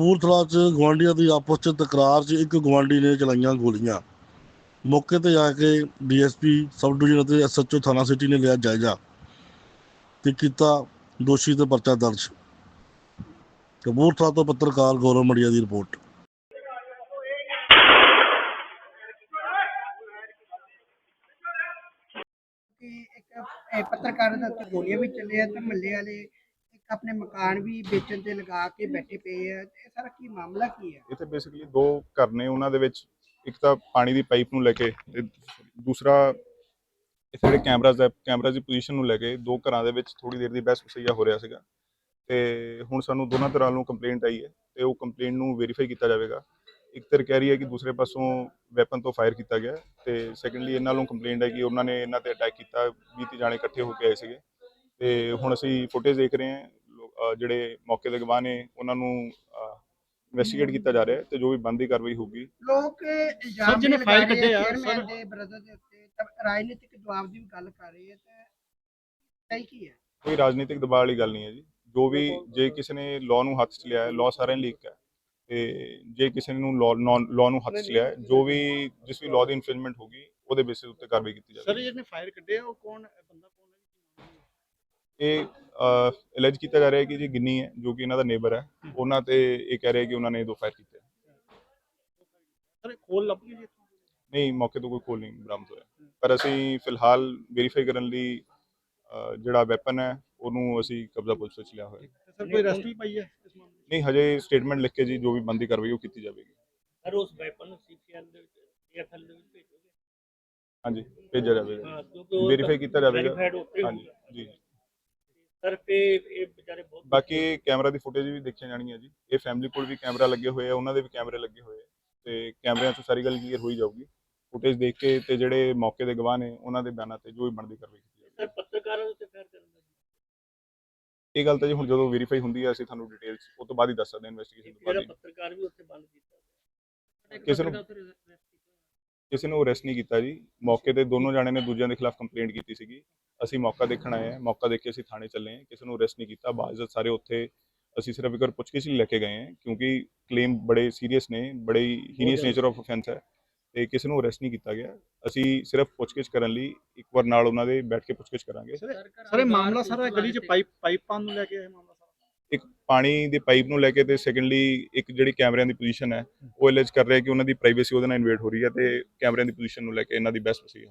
ਕਪੂਰਥਲਾ 'ਚ ਗੁਆਂਢੀਆਂ ਦੀ ਆਪਸ 'ਚ ਤਕਰਾਰ 'ਚ ਇੱਕ ਗੁਆਂਢੀ ਨੇ ਚਲਾਈਆਂ ਗੋਲੀਆਂ। ਮੌਕੇ ਤੇ ਆ ਕੇ ਡੀਐਸਪੀ, ਸਬ ਡਿਵੀਜ਼ਨ ਅਤੇ ਐਸਐਚਓ ਥਾਣਾ ਸਿਟੀ ਨੇ ਲਿਆ ਜਾਇਜ਼ਾ ਤੇ ਕੀਤਾ ਦੋਸ਼ੀ ਤੇ ਪਰਚਾ ਦਰਜ। ਕਪੂਰਥਲਾ ਤੋਂ ਪੱਤਰਕਾਰ ਗੌਰਵ ਮੜੀਆ ਦੀ ਰਿਪੋਰਟ। ਕਿ ਇੱਕ, ਇਹ ਪੱਤਰਕਾਰ ਦੇ ਗੋਲੀਆਂ ਵੀ ਚੱਲੇ ਆ ਤੇ ਮੱਲੇ ਵਾਲੇ ਆਪਣੇ ਮਕਾਨ ਵੀ ਵੇਚਣ ਤੇ ਲਗਾ ਕੇ ਬੈਠੇ ਪਏ ਆ, ਇਹ ਸਾਰਾ ਕੀ ਮਾਮਲਾ ਕੀ ਹੈ? ਇੱਥੇ ਬੇਸਿਕਲੀ ਦੋ ਘਰ ਨੇ, ਉਹਨਾਂ ਦੇ ਵਿੱਚ ਇੱਕ ਤਾਂ ਪਾਣੀ ਦੀ ਪਾਈਪ ਨੂੰ ਲੈ ਕੇ ਤੇ ਦੂਸਰਾ ਇੱਥੇ ਜਿਹੜੇ ਕੈਮਰਾਜ਼ ਹੈ ਕੈਮਰਾ ਦੀ ਪੋਜੀਸ਼ਨ ਨੂੰ ਲੈ ਕੇ ਦੋ ਘਰਾਂ ਦੇ ਵਿੱਚ ਥੋੜੀ ਦੇਰ ਦੀ ਬਹਿਸ ਵਸਈਆ ਹੋ ਰਿਹਾ ਸੀਗਾ ਤੇ ਹੁਣ ਸਾਨੂੰ ਦੋਨਾਂ ਤਰ੍ਹਾਂ ਨੂੰ ਕੰਪਲੇਂਟ ਆਈ ਹੈ ਤੇ ਉਹ ਕੰਪਲੇਂਟ ਨੂੰ ਵੈਰੀਫਾਈ ਕੀਤਾ ਜਾਵੇਗਾ। ਇੱਕ ਧਿਰ ਕਹਿ ਰਹੀ ਹੈ ਕਿ ਦੂਸਰੇ ਪਾਸੋਂ ਵੈਪਨ ਤੋਂ ਫਾਇਰ ਕੀਤਾ ਗਿਆ ਤੇ ਸੈਕੰਡਲੀ ਇਹਨਾਂ ਨੂੰ ਕੰਪਲੇਂਟ ਹੈ ਕਿ ਉਹਨਾਂ ਨੇ ਇਹਨਾਂ ਤੇ ਅਟੈਕ ਕੀਤਾ 20 ਜਾਣੇ ਇਕੱਠੇ ਹੋ ਕੇ ਆਏ ਸੀਗੇ ਤੇ ਹੁਣ ਅਸੀਂ ਫੁਟੇਜ ਦੇਖ ਰਹੇ ਹਾਂ ਜਿਹੜੇ ਮੌਕੇ ਦੇ ਗਵਾਹ ਨੇ ਉਹਨਾਂ ਨੂੰ ਇਨਵੈਸਟੀਗੇਟ ਕੀਤਾ ਜਾ ਰਿਹਾ ਹੈ ਤੇ ਜੋ ਵੀ ਬੰਦੀ ਕਾਰਵਾਈ ਹੋਊਗੀ। ਲੋਕ ਫਾਈਲ ਲਗਾ ਰਹੇ ਕੱਢੇ ਆ, ਚੇਅਰਮੈਨ ਸਰ। ਦੇ ਬ੍ਰਦਰ ਦੇ ਉੱਤੇ। ਰਾਜਨੀਤਿਕ ਜਵਾਬ ਦੀ ਵੀ ਗੱਲ ਕਰ ਰਹੇ ਆ ਤੇ ਸਹੀ ਕੀ ਹੈ? ਕੋਈ ਰਾਜਨੀਤਿਕ ਦਬਾਅ ਵਾਲੀ ਗੱਲ ਨਹੀਂ ਹੈ ਜੀ। ਜੋ ਵੀ ਜੇ ਕਿਸੇ ਨੇ ਲਾਅ ਨੂੰ ਹੱਥ 'ਚ ਲਿਆ ਹੈ ਲਾਅ ਸਾਰਿਆਂ ਲਈ ਇੱਕ ਹੈ। ਤੇ ਜੇ ਕਿਸੇ ਨੂੰ ਲਾਅ ਲਾਅ ਨੂੰ ਹੱਥ 'ਚ ਲਿਆ ਹੈ ਜੋ ਵੀ ਜਿਸ ਵੀ ਲਾਅ ਦੀ ਇਨਫ੍ਰਿੰਜਮੈਂਟ ਹੋਗੀ ਉਹਦੇ ਬੇਸਿਸ ਉੱਤੇ ਕਾਰਵਾਈ ਕੀਤੀ ਸਰ ਜਾਵੇਗੀ। ਜਿਹਨੇ ਫਾਇਰ ਕੱਢਿਆ ਉਹ ਕੌਣ ਹੈ? ਬੰਦਾ ਕੌਣ ਹੈ? ਇਹ ਅਲੈਜ ਕੀਤਾ ਜਾ ਰਿਹਾ ਹੈ ਕਿ ਜੀ ਗਿੰਨੀ ਹੈ ਜੋ ਕਿ ਇਹਨਾਂ ਦਾ ਨੇਬਰ ਹੈ ਉਹਨਾਂ ਤੇ ਇਹ ਕਹਿ ਰਿਹਾ ਕਿ ਉਹਨਾਂ ਨੇ ਦੋ ਫਾਇਰ ਕੀਤੇ ਹੈ। ਸਰ ਖੋਲ ਲੱਭ ਗਈ ਜੀ ਇੱਥੋਂ? ਨਹੀਂ ਮੌਕੇ ਤੋਂ ਕੋਈ ਕੋਲ ਨਹੀਂ ਬਰਾਮਦ ਹੋਇਆ ਪਰ ਅਸੀਂ ਫਿਲਹਾਲ ਵੈਰੀਫਾਈ ਕਰਨ ਲਈ ਜਿਹੜਾ ਵੈਪਨ ਹੈ ਉਹਨੂੰ ਅਸੀਂ ਕਬਜ਼ਾ ਪੁਲਿਸ ਵਿੱਚ ਲਿਆ ਹੋਇਆ ਹੈ। ਸਰ ਕੋਈ ਅਰੈਸਟ ਵੀ ਪਾਈ ਹੈ ਇਸ ਮਾਮਲੇ? ਨਹੀਂ ਹਜੇ ਸਟੇਟਮੈਂਟ ਲਿਖ ਕੇ ਜੀ ਜੋ ਵੀ ਬੰਦੀ ਕਾਰਵਾਈ ਉਹ ਕੀਤੀ ਜਾਵੇਗੀ ਸਰ ਉਸ ਵੈਪਨ ਨੂੰ ਸੀਪੀਆਰ ਦੇ ਵਿੱਚ ਏਐਫਐਲ ਦੇ ਵਿੱਚ ਭੇਜੋਗੇ ਹਾਂਜੀ ਭੇਜਿਆ ਜਾਵੇਗਾ ਹਾਂ ਕਿਉਂਕਿ ਉਹ ਵੈਰੀਫਾਈ ਕੀਤਾ ਜਾਵੇਗਾ ਹਾਂਜੀ ਜੀ ਸਰ ਤੇ ਇਹ ਵਿਚਾਰੇ ਬਹੁਤ ਬਾਕੀ ਕੈਮਰਾ ਦੀ ਫੁਟੇਜ ਵੀ ਦੇਖੀਆਂ ਜਾਣਗੀਆਂ ਜੀ। ਇਹ ਫੈਮਿਲੀ ਕੋਲ ਵੀ ਕੈਮਰਾ ਲੱਗੇ ਹੋਏ ਆ ਉਹਨਾਂ ਦੇ ਵੀ ਕੈਮਰੇ ਲੱਗੇ ਹੋਏ ਆ। ਤੇ ਕੈਮਰਿਆਂ 'ਚ ਸਾਰੀ ਗੱਲ ਕਲੀਅਰ ਹੋਈ ਜਾਊਗੀ। ਫੁਟੇਜ ਦੇਖ ਕੇ ਤੇ ਜਿਹੜੇ ਮੌਕੇ ਦੇ ਗਵਾਹ ਨੇ ਉਹਨਾਂ ਦੇ ਬਿਆਨਾਂ ਤੇ ਜੋ ਵੀ ਬਣਦੀ ਕਾਰਵਾਈ ਕੀਤੀ ਜਾਵੇਗੀ ਸਰ ਪੱਤਰਕਾਰਾਂ ਦੇ ਉੱਤੇ ਫੇਰ ਕਰਨ ਦਾ ਇਹ ਗੱਲ ਤਾਂ ਜੀ ਹੁਣ ਜਦੋਂ ਵੈਰੀਫਾਈ ਹੁੰਦੀ ਹੈ ਅਸੀਂ ਤੁਹਾਨੂੰ ਡਿਟੇਲਸ ਉਹ ਤੋਂ ਬਾਅਦ ਹੀ ਦੱਸ ਸਕਦੇ ਹਾਂ ਇਨਵੈਸਟੀਗੇਸ਼ਨ ਤੋਂ ਜਿਹੜਾ ਬਾਅਦ ਹੀ। ਪੱਤਰਕਾਰ ਵੀ ਉੱਥੇ ਬੰਦ ਕੀਤਾ। ਕਿਸੇ ਨੂੰ ਕਿਸੇ ਨੂੰ ਅਰੈਸਟ ਨਹੀਂ ਕੀਤਾ ਜੀ। ਮੌਕੇ ਤੇ ਦੋਨੋਂ ਜਾਣੇ ਨੇ ਦੂਜਿਆਂ ਦੇ ਖਿਲਾਫ ਕੰਪਲੇਂਟ ਕੀਤੀ ਸੀਗੀ। ਅਸੀਂ ਮੌਕਾ ਦੇਖਣ ਆਏ ਹਾਂ। ਮੌਕਾ ਦੇਖ ਕੇ ਅਸੀਂ ਥਾਣੇ ਚੱਲੇ ਹਾਂ। ਕਿਸੇ ਨੂੰ ਅਰੈਸਟ ਨਹੀਂ ਕੀਤਾ। ਬਾਜ਼ਤ ਸਾਰੇ ਉੱਥੇ ਅਸੀਂ ਸਿਰਫ ਇੱਕ ਵਾਰ ਪੁੱਛਗਿੱਛ ਲਈ ਲੈ ਕੇ ਗਏ ਹਾਂ ਕਿਉਂਕਿ ਕਲੇਮ ਬੜੇ ਸੀਰੀਅਸ ਨੇ ਬੜੇ ਹੀਨੀਅਸ ਨੇਚਰ ਆਫ ਅਫੈਂਸ ਹੈ ਤੇ ਕਿਸੇ ਨੂੰ ਅਰੈਸਟ ਨਹੀਂ ਕੀਤਾ ਗਿਆ। ਅਸੀਂ ਸਿਰਫ ਪੁੱਛਗਿੱਛ ਕਰਨ ਲਈ ਇੱਕ ਵਾਰ ਨਾਲ ਉਹਨਾਂ ਦੇ ਬੈਠ ਕੇ ਪੁੱਛਗਿੱਛ ਕਰਾਂਗੇ। ਸਰ ਇਹ ਮਾਮਲਾ ਸਾਰਾ ਗਲੀ 'ਚ ਪਾਈਪ ਪਾਈਪਾਂ ਨੂੰ ਲੈ ਕੇ ਇਹ ਮਾਮਲਾ? ਇੱਕ ਪਾਣੀ ਦੀ ਪਾਈਪ ਨੂੰ ਲੈ ਕੇ ਤੇ ਸੈਕੰਡਲੀ ਇੱਕ ਜਿਹੜੀ ਕੈਮਰਿਆਂ ਦੀ ਪੋਜੀਸ਼ਨ ਹੈ, ਉਹ ਅਲੈਜ ਕਰ ਰਿਹਾ ਕਿ ਉਹਨਾਂ ਦੀ ਪ੍ਰਾਈਵੇਸੀ ਉਹਦੇ ਨਾਲ ਇਨਵੇਟ ਹੋ ਰਹੀ ਹੈ ਤੇ ਕੈਮਰਿਆਂ ਦੀ ਪੋਜੀਸ਼ਨ ਨੂੰ ਲੈ ਕੇ ਇਹਨਾਂ ਦੀ ਬੈਸਟ ਸੀ